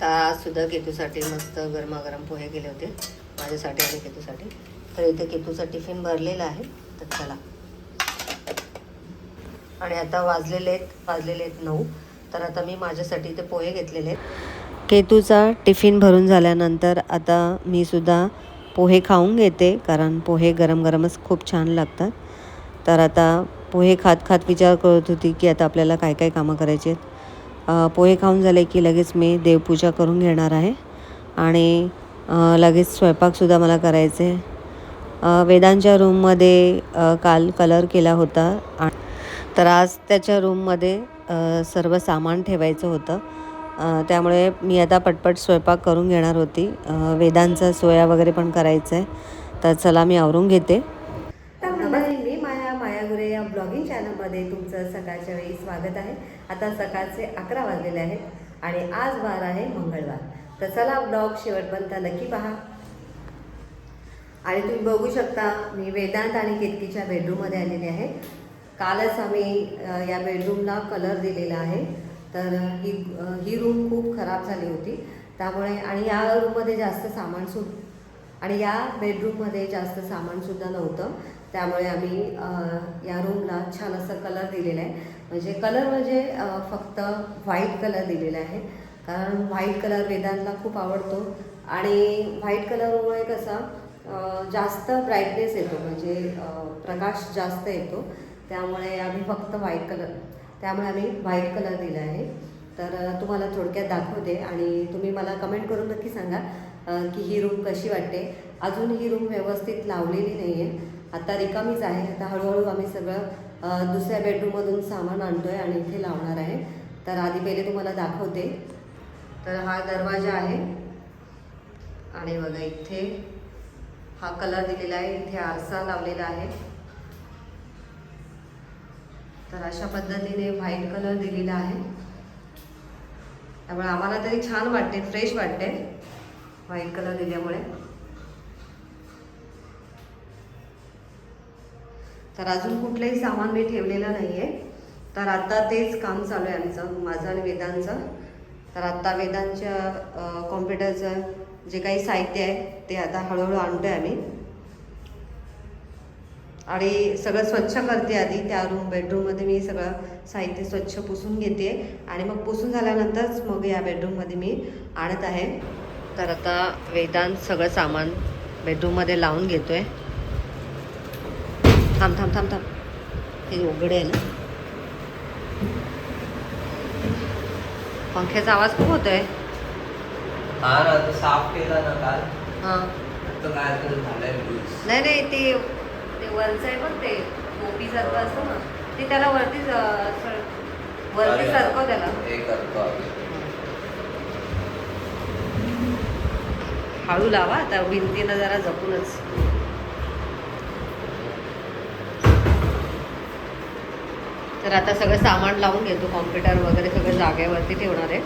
तर आज सुद्धा केतूसाठी मस्त गरमागरम पोहे केले होते माझ्यासाठी आणि केतूसाठी. तर इथे केतूचा टिफिन भरलेला आहे तर चला. आणि आता वाजलेले आहेत वाजलेले आहेत नऊ. तर आता मी माझ्यासाठी ते पोहे घेतलेले आहेत. केतूचा टिफिन भरून झाल्यानंतर आता मी सुद्धा पोहे खाऊन घेते कारण पोहे गरम गरमच खूप छान लागतात. तर आता पोहे खात खात विचार करत होती की आता आपल्याला काय काय कामं करायची आहेत. पोहे खाऊन झाले की लगेच मी देवपूजा करून घेणार आहे. आणि लगेच स्वयंपाकसुद्धा मला करायचे. आहे वेदांच्या रूममध्ये काल कलर केला होता. तर आज त्याच्या रूममध्ये सर्व सामान ठेवायचं होतं. त्यामुळे मी आता पटपट स्वयंपाक करून घेणार होती. वेदांचा सोया वगैरे पण करायचं आहे तर चला मी आवरून घेते. माया गुरे या ब्लॉगिंग चॅनलमध्ये तुमचं सकाळच्या वेळी स्वागत आहे. आता सकाळचे अकरा वाजलेले आहेत आणि आज वार आहे मंगळवार. तर चला ब्लॉग शेवटपर्यंत नक्की पहा. आणि तुम्ही बघू शकता मी वेदांत आणि केतकीच्या बेडरूममध्ये आलेले आहे. कालच आम्ही या बेडरूमला कलर दिलेला आहे. तर ही ही रूम खूप खराब झाली होती. त्यामुळे आणि या रूममध्ये जास्त सामान सुद्धा आणि या बेडरूममध्ये जास्त सामानसुद्धा नव्हतं. त्यामुळे आम्ही या रूमला छान असं कलर दिलेला आहे. म्हणजे कलर म्हणजे फक्त व्हाईट कलर दिलेला आहे. कारण व्हाईट कलर वेदांतला खूप आवडतो. आणि व्हाईट कलरमुळे कसा जास्त ब्राईटनेस येतो. म्हणजे प्रकाश जास्त येतो. त्यामुळे आम्ही फक्त व्हाईट कलर त्यामुळे आम्ही व्हाईट कलर दिला आहे. तर तुम्हाला थोडक्यात दाखवते आणि तुम्ही मला कमेंट करून नक्की सांगा की ही रूम कशी वाटते. अजून ही रूम व्यवस्थित लावलेली नाही आहे आता रिकामीच आहे. आता हळूहळू आम्ही सगळं दुसऱ्या बेडरूममधून सामान आणतो आहे आणि इथे लावणार आहे. तर आधी पहिले तुम्हाला दाखवते. तर हा दरवाजा आहे. आणि बघा इथे हा कलर दिलेला आहे. इथे आरसा लावलेला आहे. तर अशा पद्धतीने व्हाईट कलर दिलेला आहे. त्यामुळे आम्हाला तरी छान वाटते फ्रेश वाटते. व्हाईट कलर दिल्यामुळे. तर अजून कुठलंही सामान मी ठेवलेलं नाही आहे तर आता तेच काम चालू आहे आमचं माझं आणि वेदांचं. तर आत्ता वेदांच्या कॉम्प्युटरचं जे काही साहित्य आहे ते आता हळूहळू आणतो आहे आम्ही. आणि सगळं स्वच्छ करते आधी. त्या रूम बेडरूममध्ये मी सगळं साहित्य स्वच्छ पुसून घेते. आणि मग पुसून झाल्यानंतरच मग या बेडरूममध्ये मी आणत आहे. तर आता वेदांत सगळं सामान बेडरूममध्ये लावून घेतोय. थांब थांब थांब थांब. हे उघडे आहे ना. पंख्याचा आवाज खूप होतोय. हा साफ केला ना काल. हां. नाही नाही ते ते वरचं आहे बघ ते टोपी सारखं असतं ना ते त्याला वरती वरती सरकव त्याला. हळू लावा आता भिंतीनं जरा जपूनच. तर आता सगळं सामान लावून घेतो कॉम्प्युटर वगैरे सगळं जागेवरती ठेवणार आहे.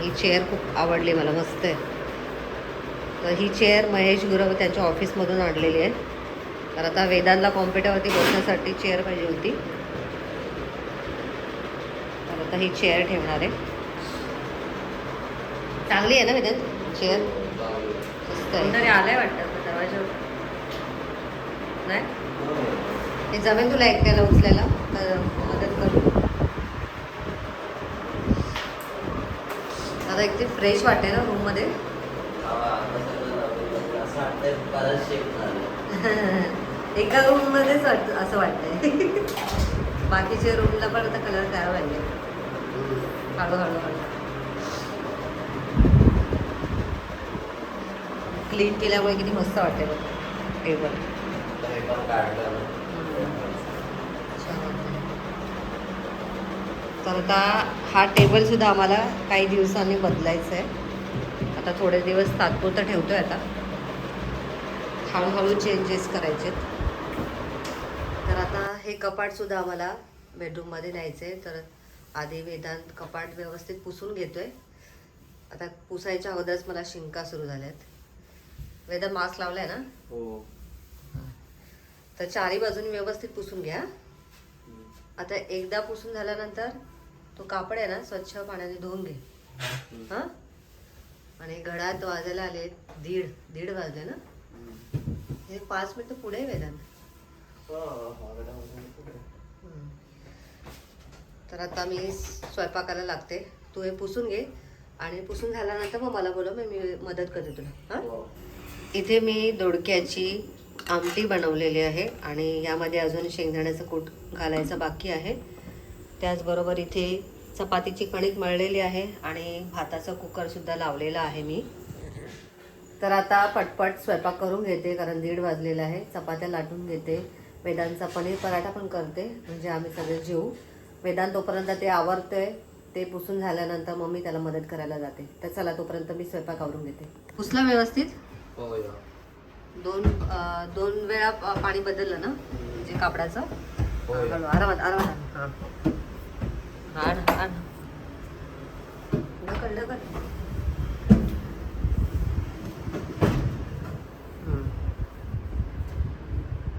ही चेअर खूप आवडली मला मस्त आहे. तर ही चेअर महेश गुरव त्याच्या ऑफिसमधून आणलेली आहे. तर आता वेदांतला कॉम्प्युटरवरती बसण्यासाठी चेअर पाहिजे होती. तर आता ही चेअर ठेवणार आहे. चांगली आहे ना वेदांत? चेअर मस्त आहे. तरी आलंय वाटतं दरवाजा. नाही? हे जमेल तुला एकट्याला उचलायला तर मदत करू. आता एक ते फ्रेश वाटते ना रूममध्ये असं वाटतंय एका रूममध्येच वाटतं असं वाटतंय. बाकीच्या रूमला पण आता कलर काय लागले हळूहळू हळू क्लीन केल्यामुळे किती मस्त वाटते टेबल तर आता हा टेबल सुद्धा आम्हाला काही दिवसांनी बदलायचा आहे आता थोडे दिवस तात्पुरतं आहे आता. हळूहळू चेंजेस करायचे आहेत हे कपाट सुद्धा आम्हाला बेडरूममध्ये न्यायचं आहे. तर आधी वेदांत कपाट व्यवस्थित पुसून घेतोय. आता पुसायच्या अगोदरच मला शिंका सुरू झाल्यात. वेदांत मास्क लावलाय ना? हो. तर चारी बाजूनी व्यवस्थित पुसून घ्या. आता एकदा पुसून झाल्यानंतर तो कापड आहे ना स्वच्छ पाण्याने धुवून घे. हा? आणि घडात वाजायला आले दीड दीड वाजले ना? हे पाच मिनिटं पुढे आहे वेदांत. तर आता मी स्वयंपाकाला लागते. तू हे पुसून घे. आणि पुसून झाल्यानंतर मग मला बोलव मी मदत करते तुला. हा? इथे मी दोडक्याची आमटी बनवलेली आहे. आणि यामध्ये अजून शेंगदाण्याचं कूट घालायचं बाकी आहे. त्याचबरोबर इथे चपातीची कणिक मळलेली आहे. आणि भाताचा कुकरसुद्धा लावलेला आहे मी. तर आता पटपट स्वयंपाक करून घेते कारण दीड वाजलेला आहे. चपात्या लाटून घेते. वेदांचा पनीर पराठा पण करते म्हणजे आम्ही सगळे जेऊ. वेदांत तोपर्यंत ते आवरतंय ते पुसून झाल्यानंतर मग मी त्याला मदत करायला जाते. तर चला तोपर्यंत मी स्वयंपाक आवरून घेते. पुसला व्यवस्थित? हो या. दोन दोन वेळा पाणी बदललं ना? म्हणजे कापडाचं. हळू, आरामात आरामात हां. आण आण. ढकल ढकल.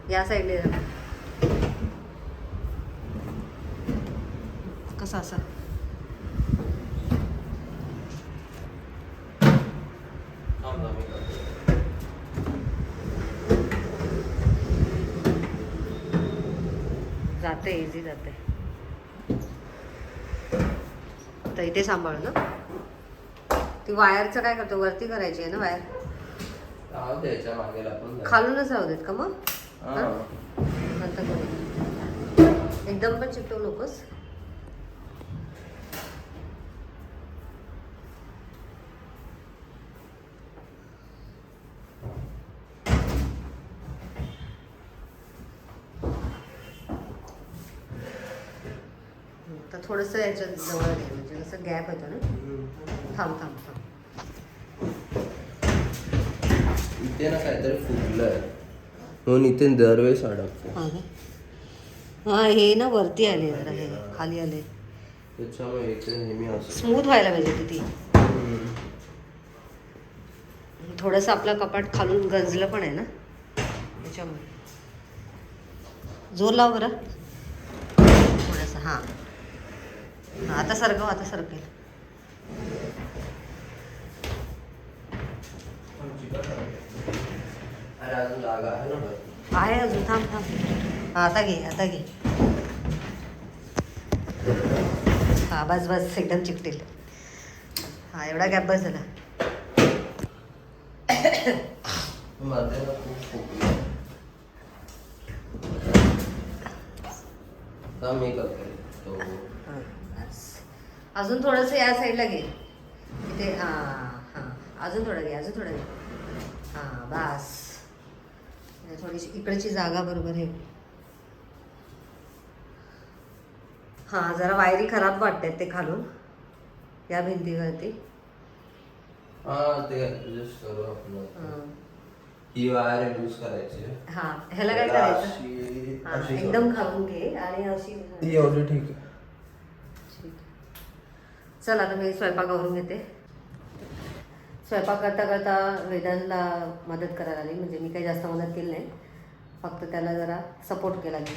या साईडले जा. कसं असं. जाते इझी जाते तर इथे सांभाळ ना ती वायरचं काय करतो वरती करायची आहे ना वायर. खालूनच राहू देत का मग हा. नंतर करू. एकदम पण चिकटवू नकोस. तर थोडंसं याच्यात जवळ घे म्हणजे कसं गॅप येतो ना. थांब थांब थांब. इथे ना काहीतरी फुटलंय म्हणून इथे दरवेळेस अडकतो. हा का? हा हे ना वरती आले जरा हे खाली आले. त्याच्यामुळे इथे नेहमी असं. स्मूथ व्हायला पाहिजे होती ती. हम्म. थोडंसं आपलं कपाट खालून गंजलं पण आहे ना. त्याच्यामुळे. जोर लाव बरं थोडंसं हां. हां आता सरकव आता सरकेल. आहे अजून थांब थांब. हां आता घे आता घे. हां बस बस एकदम चिकटेल. हां एवढा गॅप बस झाला. हां. अजून थोडंसं या साईडला घे. इथे हां हां. अजून थोडं घे अजून थोडं घे. हां बस. थोडीशी इकडची जागा बरोबर आहे हां जरा वायरी खराब वाटतात ते खालून. या भिंतीवरती. हा ते ऍडजस्ट करू आपण वायर यूज करायची हां ह्याला काय करायचं? हां एकदम. खालून घे आणि अशी ठीक आहे. ठीक. चल आता मी स्वयंपाक करून घेते. स्वयंपाक करता करता वेदांतला मदत करायला आली म्हणजे मी काही जास्त मदत केली नाही. फक्त त्याला जरा सपोर्ट केला मी.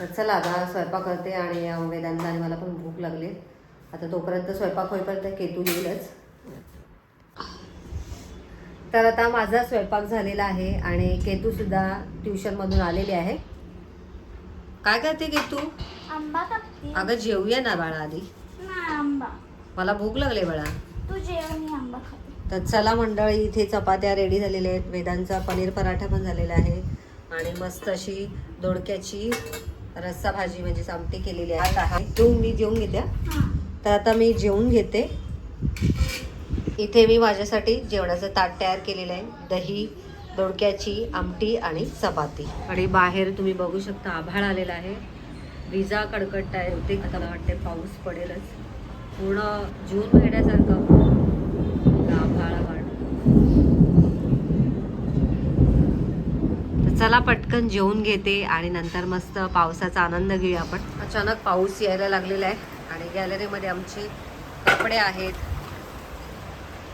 तर चला आता स्वयंपाक करते आणि वेदांतला आणि मला पण भूक लागली. आता तोपर्यंत स्वयंपाक होईपर्यंत केतू येईलच. तर आता माझा स्वयंपाक झालेला आहे आणि केतूसुद्धा ट्युशनमधून आलेली आहे. काय करते केतू? अगं जेवूया ना बाळा आधी. मला भूक लागली बाळा. तू जेव मी खाते तर चला मंडळी इथे चपात्या रेडी झालेल्या आहेत. वेदांचा पनीर पराठा पण झालेला आहे. आणि मस्त अशी दोडक्याची रस्सा भाजी म्हणजे आमटी केलेली आहे. आहे. मी जेवून घेते तर आता मी जेवून घेते. इथे मी माझ्यासाठी जेवणाचं ताट तयार केलेलं आहे. दही दोडक्याची आमटी आणि चपाती. आणि बाहेर तुम्ही बघू शकता आभाळ आलेला आहे. विजा कडकडत आहे. होते आता मला वाटते पाऊस पडेलच. पूर्ण जून महिन्यासारखं. चला पटकन जेवून घेते आणि नंतर मस्त पावसाचा आनंद घेऊया आपण. अचानक पाऊस यायला लागलेला आहे आणि गॅलरीमध्ये आमचे कपडे आहेत.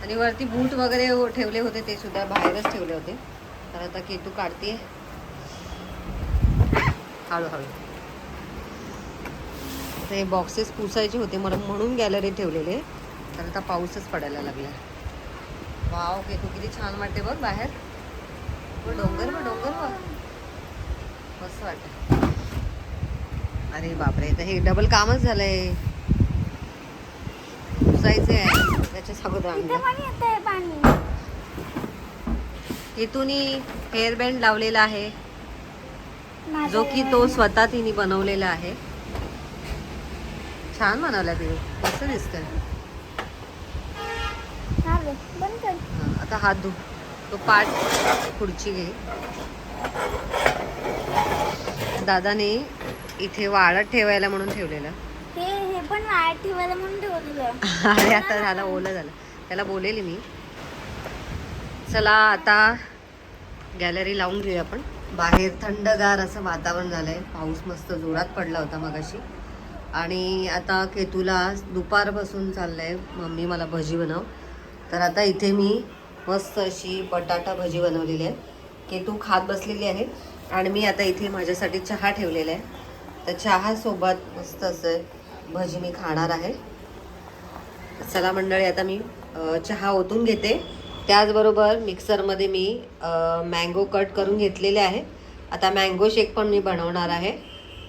आणि वरती बूट वगैरे ठेवले होते ते सुद्धा बाहेरच ठेवले होते. तर आता केतू काढते. हळूहळू. ते बॉक्सेस पुसायचे होते मला म्हणून गॅलरीत ठेवलेले. तर आता पाऊसच पडायला लागला. वाव केतू किती छान वाटते बघ बाहेर. डोंगर बघ डोंगर बघ मस्त वाटत अरे बापरे तर हे डबल कामच झालंय. पुसायचे आहे त्याच्या अगोदर इथून हेअर बँड लावलेला आहे. जो की तो स्वतः तिने बनवलेला आहे. छान बनवला तिने मस्त दिसतंय? चालेल, हा, आता हात धु. तो पाठ खुर्ची घे. दादाने इथे वाळत ठेवायला म्हणून ठेवलेलं. हे हे पण वायात ठेवायला म्हणून ठेवलेलं अरे आता झालं ओलं झालं. त्याला बोलेली मी. चला आता गॅलरी लावून घेऊया आपण. बाहेर थंडगार असं वातावरण झालंय. पाऊस मस्त जोरात पडला होता मगाशी. आणि आता केतूला दुपारपासून चाललंय. मम्मी मला भजी बनव. तर आता इथे मी मस्त अशी बटाटा भजी बनवलेली आहे. की तू खात बसलेली आहे. आणि मी आता इथे माझ्यासाठी चहा ठेवलेला आहे. तर चहासोबत मस्त असं भजी मी खाणार आहे. चला मंडळी आता मी चहा ओतून घेते. त्याचबरोबर मिक्सरमध्ये मी मँगो कट करून घेतलेले आहे. आता मँगो शेक पण मी बनवणार आहे.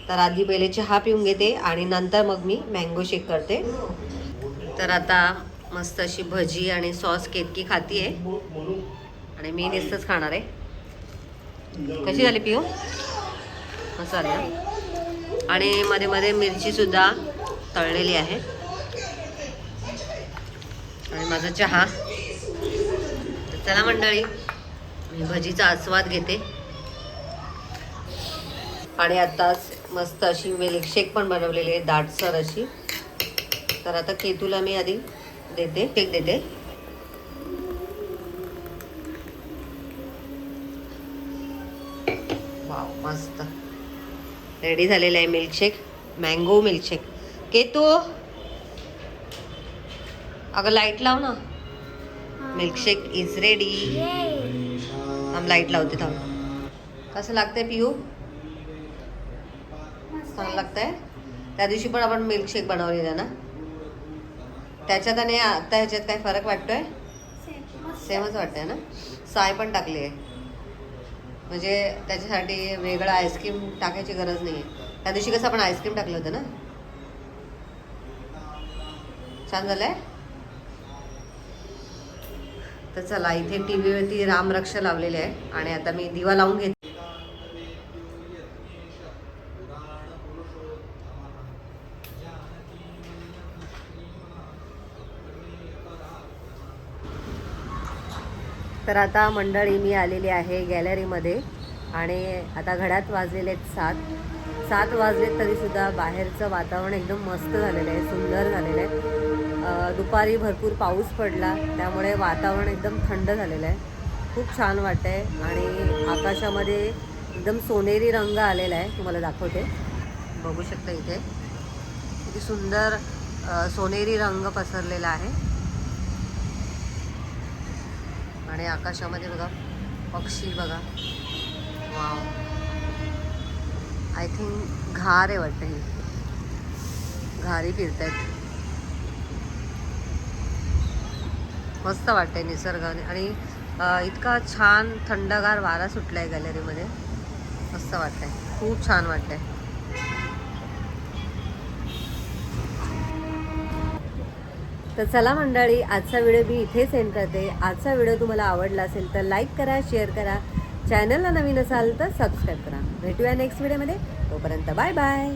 तर आधी पहिले चहा पिऊन घेते आणि नंतर मग मी मँगो शेक करते. तर आता मस्त अशी भजी आणि सॉस केतकी खाती आहे आणि मी नुसतंच खाणार आहे. कशी झाली पिऊ मस्त झाली ना? आणि मध्ये मध्ये मिरचीसुद्धा तळलेली आहे. आणि माझा चहा. चला मंडळी मी भजीचा आस्वाद घेते. आणि आत्ताच मस्त अशी मिल्कशेक पण बनवलेली आहे दाटसर अशी. तर आता केतूला मी आधी देते केक देते. वाव मस्त. रेडी झालेलं आहे मिल्कशेक मँगो मिल्कशेक केतू अगं लाइट लाव ना. मिल्कशेक इज रेडी थांब लाइट लावते थांब. कसं लागतंय पिऊ चांगलं लागतंय? त्या दिवशी पण आपण मिल्कशेक बनवलेला ना? त्याच्यात आणि आता ह्याच्यात काही फरक वाटतोय? सेमच वाटतंय ना? साय पण टाकली आहे. म्हणजे त्याच्यासाठी वेगळं आईस्क्रीम टाकायची गरज नाही आहे त्या दिवशी कसं आपण आईस्क्रीम टाकलं होतं ना? छान झालंय? तर चला इथे टी व्हीवरती रामरक्ष लावलेले आहे. आणि आता मी दिवा लावून घेते. तर आता मंडळी मी आलेली आहे गॅलरीमध्ये आणि आता घड्यात वाजलेले आहेत सात. सात वाजले तरीसुद्धा बाहेरचं वातावरण एकदम मस्त झालेलं आहे सुंदर झालेलं आहे. दुपारी भरपूर पाऊस पडला त्यामुळे वातावरण एकदम थंड झालेलं आहे. खूप छान वाटतं आहे आणि आकाशामध्ये एकदम सोनेरी रंग आलेला आहे तुम्हाला दाखवते. बघू शकता इथे. किती सुंदर सोनेरी रंग पसरलेला आहे. आणि आकाशामध्ये बघा पक्षी बघा. वाव आय थिंक घार आहे वाटतं ही. घारी फिरत आहेत मस्त वाटतंय निसर्गाने. आणि इतका छान थंडगार वारा सुटला आहे गॅलरीमध्ये मस्त वाटतंय. खूप छान वाटतंय. तर चला मंडळी आजचा व्हिडिओ मी इथेच सेंड करते. आजचा व्हिडिओ तुम्हाला आवडला असेल तर लाईक करा शेअर करा. चॅनलला नवीन असाल तर सबस्क्राईब करा. भेटूया नेक्स्ट व्हिडिओमध्ये तोपर्यंत बाय बाय